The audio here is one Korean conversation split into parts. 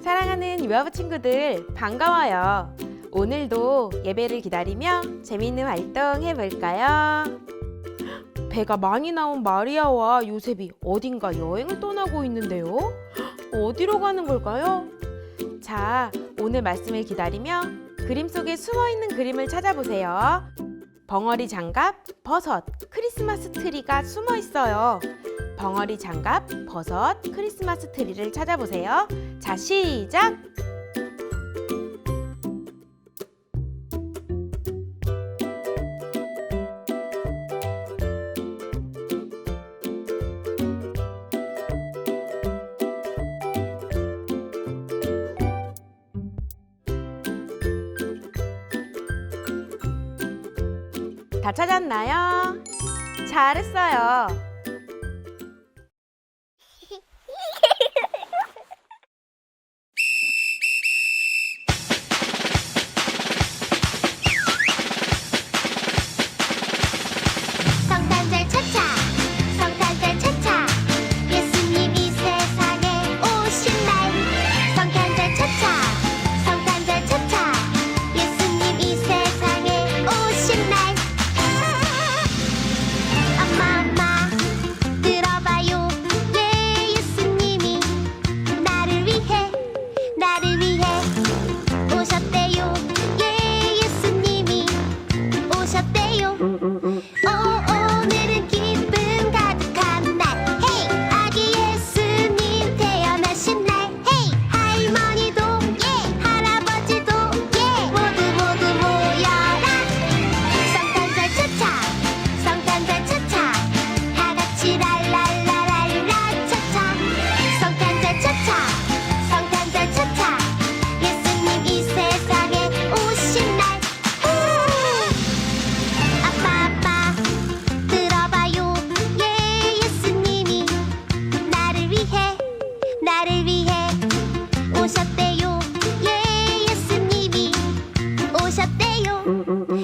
사랑하는 유아부 친구들 반가워요. 오늘도 예배를 기다리며 재미있는 활동 해볼까요? 배가 많이 나온 마리아와 요셉이 어딘가 여행을 떠나고 있는데요. 어디로 가는 걸까요? 자, 오늘 말씀을 기다리며 그림 속에 숨어 있는 그림을 찾아보세요. 벙어리 장갑, 버섯, 크리스마스 트리가 숨어 있어요. 벙어리 장갑, 버섯, 크리스마스 트리를 찾아보세요. 자, 시작! 다 찾았나요? 잘했어요. うんうんうん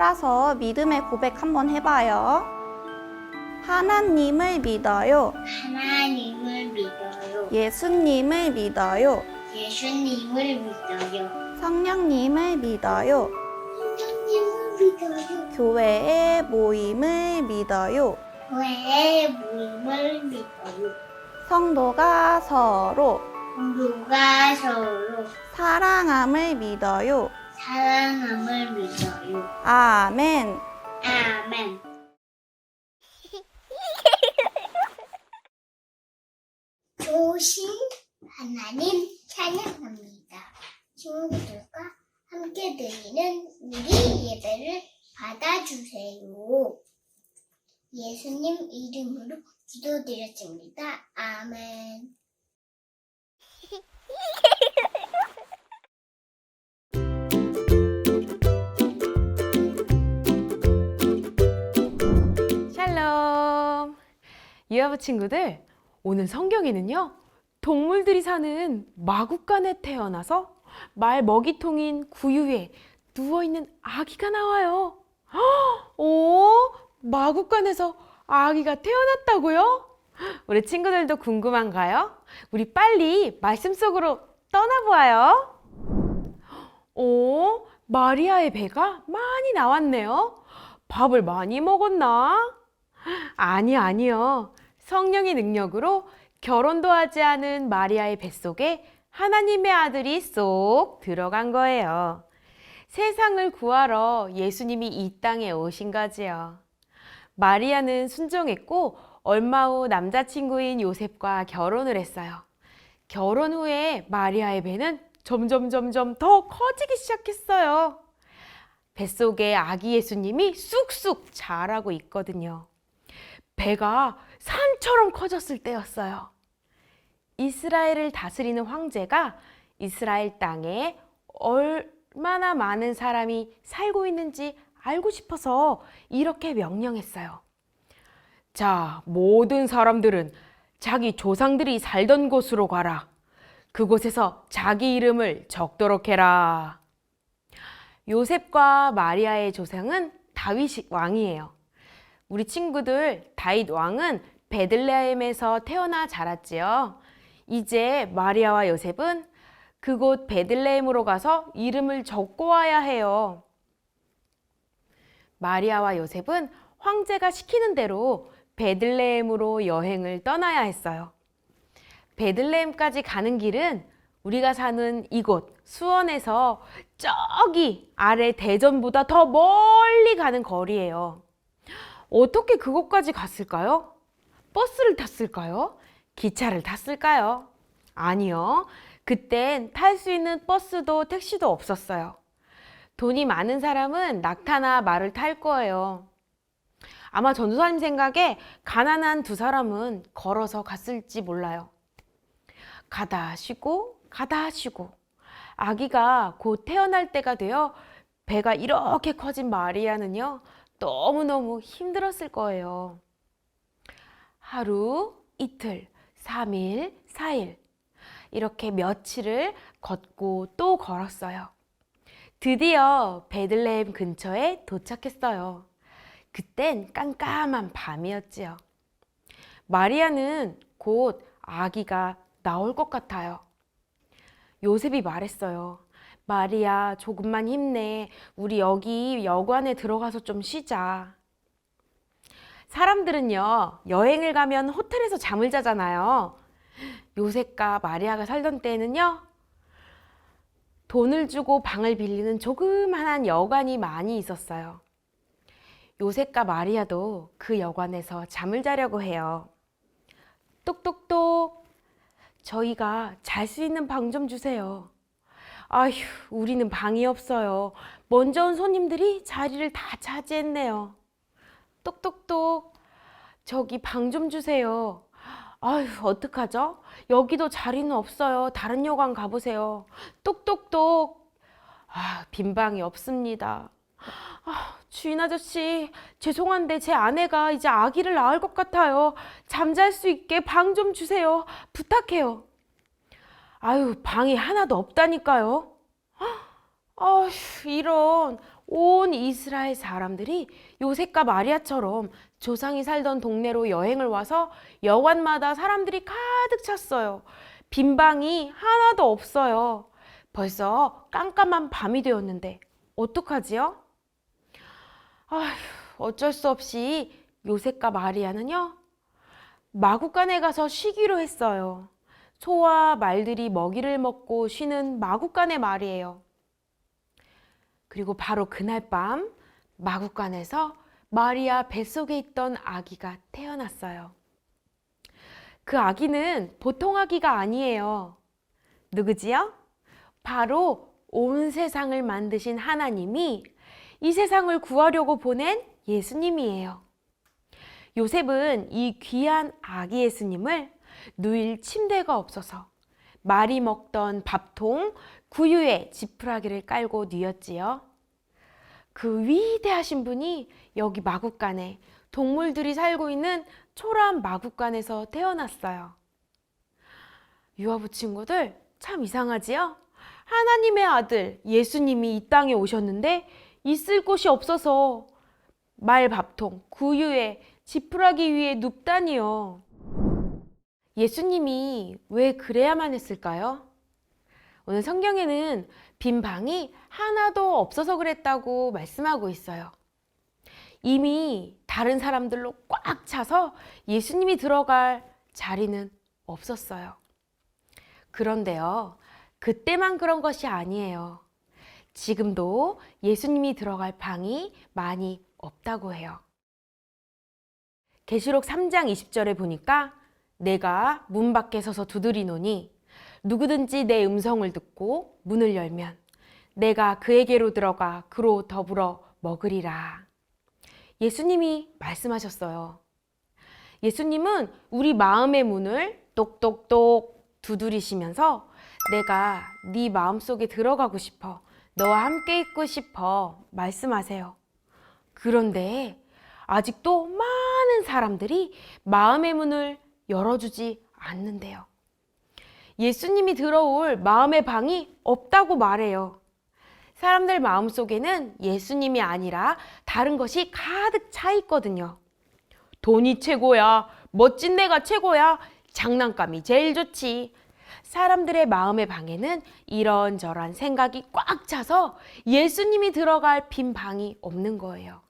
따라서 믿음의 고백 한번 해봐요. 하나님을 믿어요. 하나님을 믿어요. 예수님을 믿어요. 예수님을 믿어요. 성령님을 믿어요. 성령님을 믿어요. 교회의 모임을 믿어요. 교회의 모임을 믿어요. 성도가 서로 누가 서로 사랑함을 믿어요. 사랑함을 믿어요. 아멘. 아멘. 조심 하나님 찬양합니다. 친구들과 함께 드리는 우리 예배를 받아주세요. 예수님 이름으로 기도드렸습니다. 아멘. 샬롬. 유아부 친구들, 오늘 성경에는요, 동물들이 사는 마국간에 태어나서 말 먹이통인 구유에 누워있는 아기가 나와요. 헉, 오, 마국간에서 아기가 태어났다고요? 우리 친구들도 궁금한가요? 우리 빨리 말씀 속으로 떠나보아요. 오, 마리아의 배가 많이 나왔네요. 밥을 많이 먹었나? 아니요, 아니요. 성령의 능력으로 결혼도 하지 않은 마리아의 뱃속에 하나님의 아들이 쏙 들어간 거예요. 세상을 구하러 예수님이 이 땅에 오신 거지요. 마리아는 순종했고 얼마 후 남자친구인 요셉과 결혼을 했어요. 결혼 후에 마리아의 배는 점점 점점 더 커지기 시작했어요. 뱃속에 아기 예수님이 쑥쑥 자라고 있거든요. 배가 산처럼 커졌을 때였어요. 이스라엘을 다스리는 황제가 이스라엘 땅에 얼마나 많은 사람이 살고 있는지 알고 싶어서 이렇게 명령했어요. 자, 모든 사람들은 자기 조상들이 살던 곳으로 가라. 그곳에서 자기 이름을 적도록 해라. 요셉과 마리아의 조상은 다윗 왕이에요. 우리 친구들 다윗 왕은 베들레헴에서 태어나 자랐지요. 이제 마리아와 요셉은 그곳 베들레헴으로 가서 이름을 적고 와야 해요. 마리아와 요셉은 황제가 시키는 대로 베들레헴으로 여행을 떠나야 했어요. 베들레헴까지 가는 길은 우리가 사는 이곳 수원에서 저기 아래 대전보다 더 멀리 가는 거리예요. 어떻게 그곳까지 갔을까요? 버스를 탔을까요? 기차를 탔을까요? 아니요. 그땐 탈 수 있는 버스도 택시도 없었어요. 돈이 많은 사람은 낙타나 말을 탈 거예요. 아마 전도사님 생각에 가난한 두 사람은 걸어서 갔을지 몰라요. 가다 쉬고 가다 쉬고 아기가 곧 태어날 때가 되어 배가 이렇게 커진 마리아는요 너무너무 힘들었을 거예요. 하루, 이틀, 삼일사일 이렇게 며칠을 걷고 또 걸었어요. 드디어 베들레헴 근처에 도착했어요. 그땐 깜깜한 밤이었지요. 마리아는 곧 아기가 나올 것 같아요. 요셉이 말했어요. 마리아, 조금만 힘내. 우리 여기 여관에 들어가서 좀 쉬자. 사람들은요, 여행을 가면 호텔에서 잠을 자잖아요. 요셉과 마리아가 살던 때에는요, 돈을 주고 방을 빌리는 조그만한 여관이 많이 있었어요. 요셉과 마리아도 그 여관에서 잠을 자려고 해요. 똑똑똑. 저희가 잘 수 있는 방 좀 주세요. 아휴, 우리는 방이 없어요. 먼저 온 손님들이 자리를 다 차지했네요. 똑똑똑. 저기 방 좀 주세요. 아휴, 어떡하죠? 여기도 자리는 없어요. 다른 여관 가보세요. 똑똑똑. 아, 빈 방이 없습니다. 아, 주인 아저씨, 죄송한데 제 아내가 이제 아기를 낳을 것 같아요. 잠잘 수 있게 방 좀 주세요. 부탁해요. 아유, 방이 하나도 없다니까요. 아휴, 이런 온 이스라엘 사람들이 요셉과 마리아처럼 조상이 살던 동네로 여행을 와서 여관마다 사람들이 가득 찼어요. 빈 방이 하나도 없어요. 벌써 깜깜한 밤이 되었는데 어떡하지요? 아휴, 어쩔 수 없이 요셉과 마리아는요, 마구간에 가서 쉬기로 했어요. 소와 말들이 먹이를 먹고 쉬는 마구간의 말이에요. 그리고 바로 그날 밤 마구간에서 마리아 뱃속에 있던 아기가 태어났어요. 그 아기는 보통 아기가 아니에요. 누구지요? 바로 온 세상을 만드신 하나님이 이 세상을 구하려고 보낸 예수님이에요. 요셉은 이 귀한 아기 예수님을 누일 침대가 없어서 말이 먹던 밥통 구유에 지푸라기를 깔고 뉘었지요. 그 위대하신 분이 여기 마국간에 동물들이 살고 있는 초라한 마국간에서 태어났어요. 유아부 친구들 참 이상하지요? 하나님의 아들 예수님이 이 땅에 오셨는데 있을 곳이 없어서 말밥통, 구유에 지푸라기 위에 눕다니요. 예수님이 왜 그래야만 했을까요? 오늘 성경에는 빈 방이 하나도 없어서 그랬다고 말씀하고 있어요. 이미 다른 사람들로 꽉 차서 예수님이 들어갈 자리는 없었어요. 그런데요, 그때만 그런 것이 아니에요. 지금도 예수님이 들어갈 방이 많이 없다고 해요. 계시록 3장 20절에 보니까 내가 문 밖에 서서 두드리노니 누구든지 내 음성을 듣고 문을 열면 내가 그에게로 들어가 그로 더불어 먹으리라. 예수님이 말씀하셨어요. 예수님은 우리 마음의 문을 똑똑똑 두드리시면서 내가 네 마음속에 들어가고 싶어. 너와 함께 있고 싶어. 말씀하세요. 그런데 아직도 많은 사람들이 마음의 문을 열어주지 않는데요. 예수님이 들어올 마음의 방이 없다고 말해요. 사람들 마음 속에는 예수님이 아니라 다른 것이 가득 차 있거든요. 돈이 최고야. 멋진 내가 최고야. 장난감이 제일 좋지. 사람들의 마음의 방에는 이런저런 생각이 꽉 차서 예수님이 들어갈 빈 방이 없는 거예요.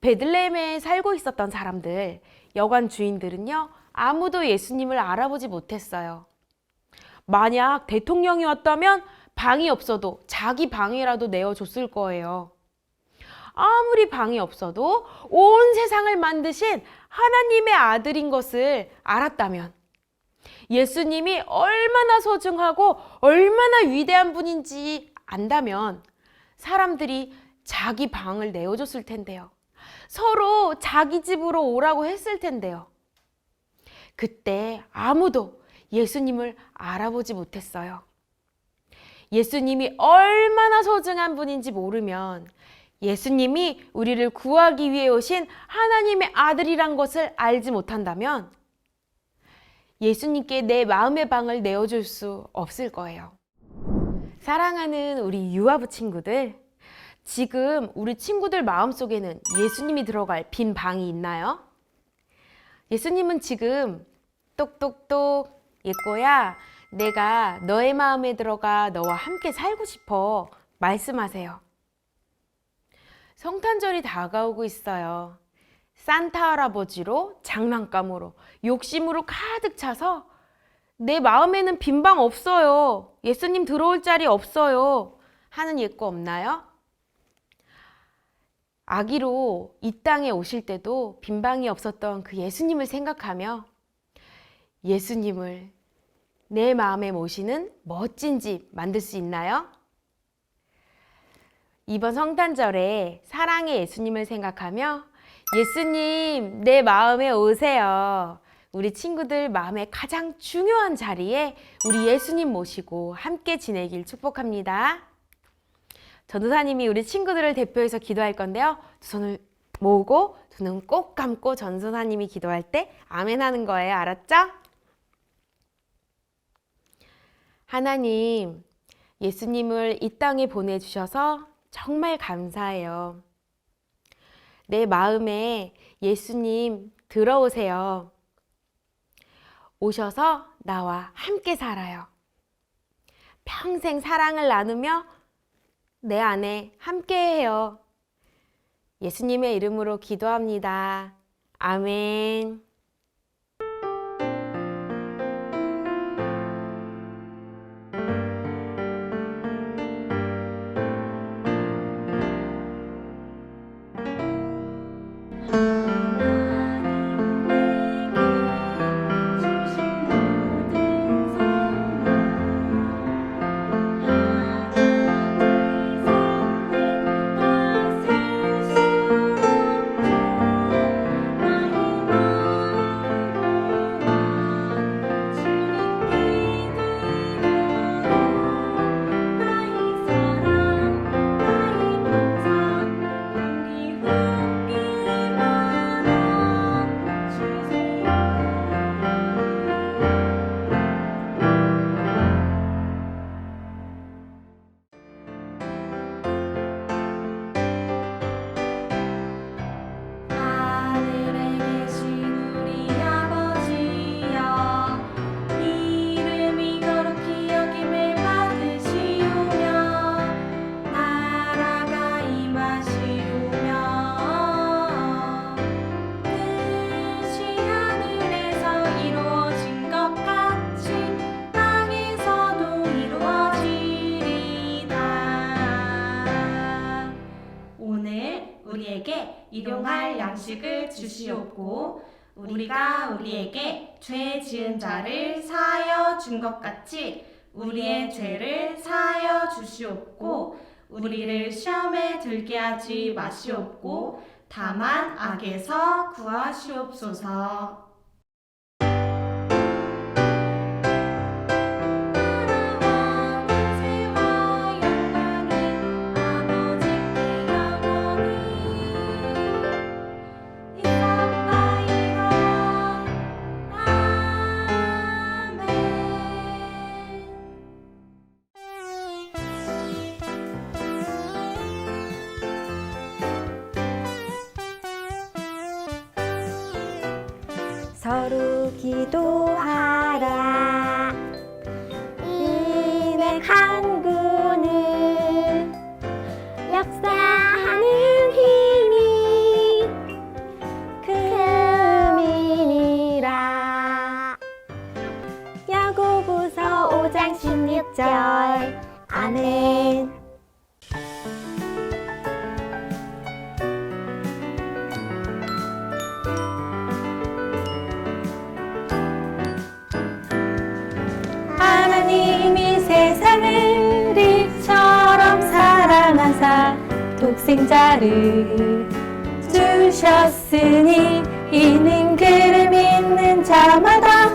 베들레헴에 살고 있었던 사람들, 여관 주인들은요, 아무도 예수님을 알아보지 못했어요. 만약 대통령이 왔다면 방이 없어도 자기 방이라도 내어줬을 거예요. 아무리 방이 없어도 온 세상을 만드신 하나님의 아들인 것을 알았다면 예수님이 얼마나 소중하고 얼마나 위대한 분인지 안다면 사람들이 자기 방을 내어줬을 텐데요. 서로 자기 집으로 오라고 했을 텐데요. 그때 아무도 예수님을 알아보지 못했어요. 예수님이 얼마나 소중한 분인지 모르면 예수님이 우리를 구하기 위해 오신 하나님의 아들이란 것을 알지 못한다면 예수님께 내 마음의 방을 내어줄 수 없을 거예요. 사랑하는 우리 유아부 친구들, 지금 우리 친구들 마음속에는 예수님이 들어갈 빈 방이 있나요? 예수님은 지금 똑똑똑 예꼬야 내가 너의 마음에 들어가 너와 함께 살고 싶어 말씀하세요. 성탄절이 다가오고 있어요. 산타 할아버지로 장난감으로 욕심으로 가득 차서 내 마음에는 빈방 없어요. 예수님 들어올 자리 없어요. 하는 예고 없나요? 아기로 이 땅에 오실 때도 빈 방이 없었던 그 예수님을 생각하며 예수님을 내 마음에 모시는 멋진 집 만들 수 있나요? 이번 성탄절에 사랑의 예수님을 생각하며 예수님 내 마음에 오세요. 우리 친구들 마음에 가장 중요한 자리에 우리 예수님 모시고 함께 지내길 축복합니다. 전도사님이 우리 친구들을 대표해서 기도할 건데요. 두 손을 모으고 두 눈 꼭 감고 전도사님이 기도할 때 아멘 하는 거예요. 알았죠? 하나님, 예수님을 이 땅에 보내주셔서 정말 감사해요. 내 마음에 예수님 들어오세요. 오셔서 나와 함께 살아요. 평생 사랑을 나누며 내 안에 함께해요. 예수님의 이름으로 기도합니다. 아멘. 우리에게 일용할 양식을 주시옵고 우리가 우리에게 죄 지은 자를 사하여 준 것 같이 우리의 죄를 사하여 주시옵고 우리를 시험에 들게 하지 마시옵고 다만 악에서 구하시옵소서. 서로 기도하라. 인의 강구는 역사하는 힘이 그 금이니라. 야고보서 5장 16절 독생자를 주셨으니 이는 그를 믿는 자마다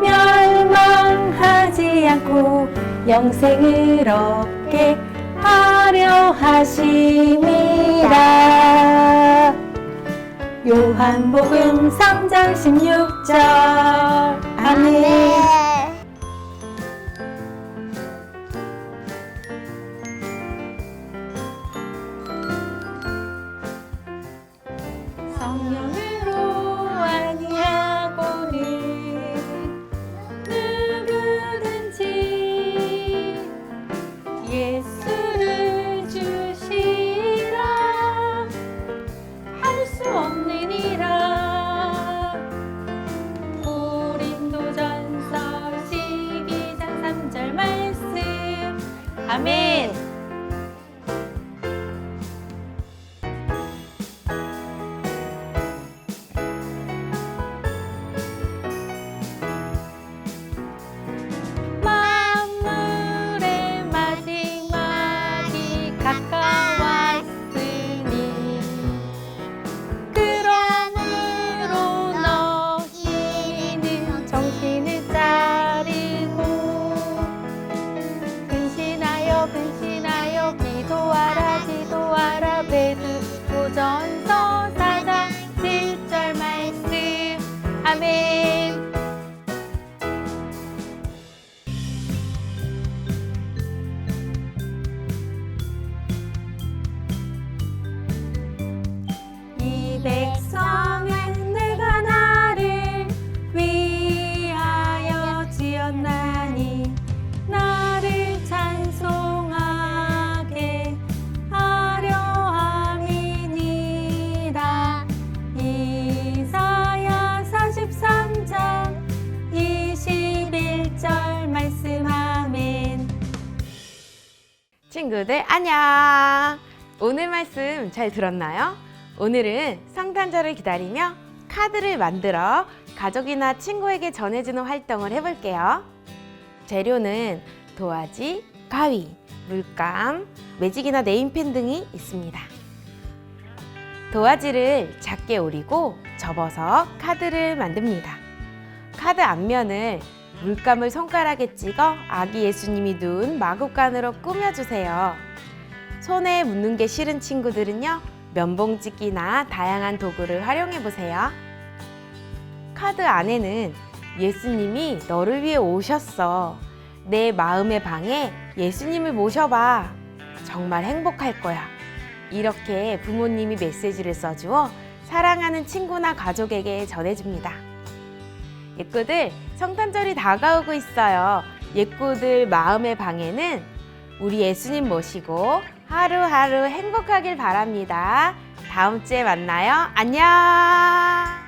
멸망하지 않고 영생을 얻게 하려 하심이라. 요한복음 3장 16절. 아멘 안녕. 오늘 말씀 잘 들었나요? 오늘은 성탄절을 기다리며 카드를 만들어 가족이나 친구에게 전해주는 활동을 해볼게요. 재료는 도화지, 가위, 물감, 매직이나 네임펜 등이 있습니다. 도화지를 작게 오리고 접어서 카드를 만듭니다. 카드 앞면을 물감을 손가락에 찍어 아기 예수님이 누운 마구간으로 꾸며주세요. 손에 묻는 게 싫은 친구들은요, 면봉찍기나 다양한 도구를 활용해 보세요. 카드 안에는 예수님이 너를 위해 오셨어. 내 마음의 방에 예수님을 모셔봐. 정말 행복할 거야. 이렇게 부모님이 메시지를 써주어 사랑하는 친구나 가족에게 전해줍니다. 예꾸들, 성탄절이 다가오고 있어요. 예꾸들 마음의 방에는 우리 예수님 모시고 하루하루 행복하길 바랍니다. 다음 주에 만나요. 안녕!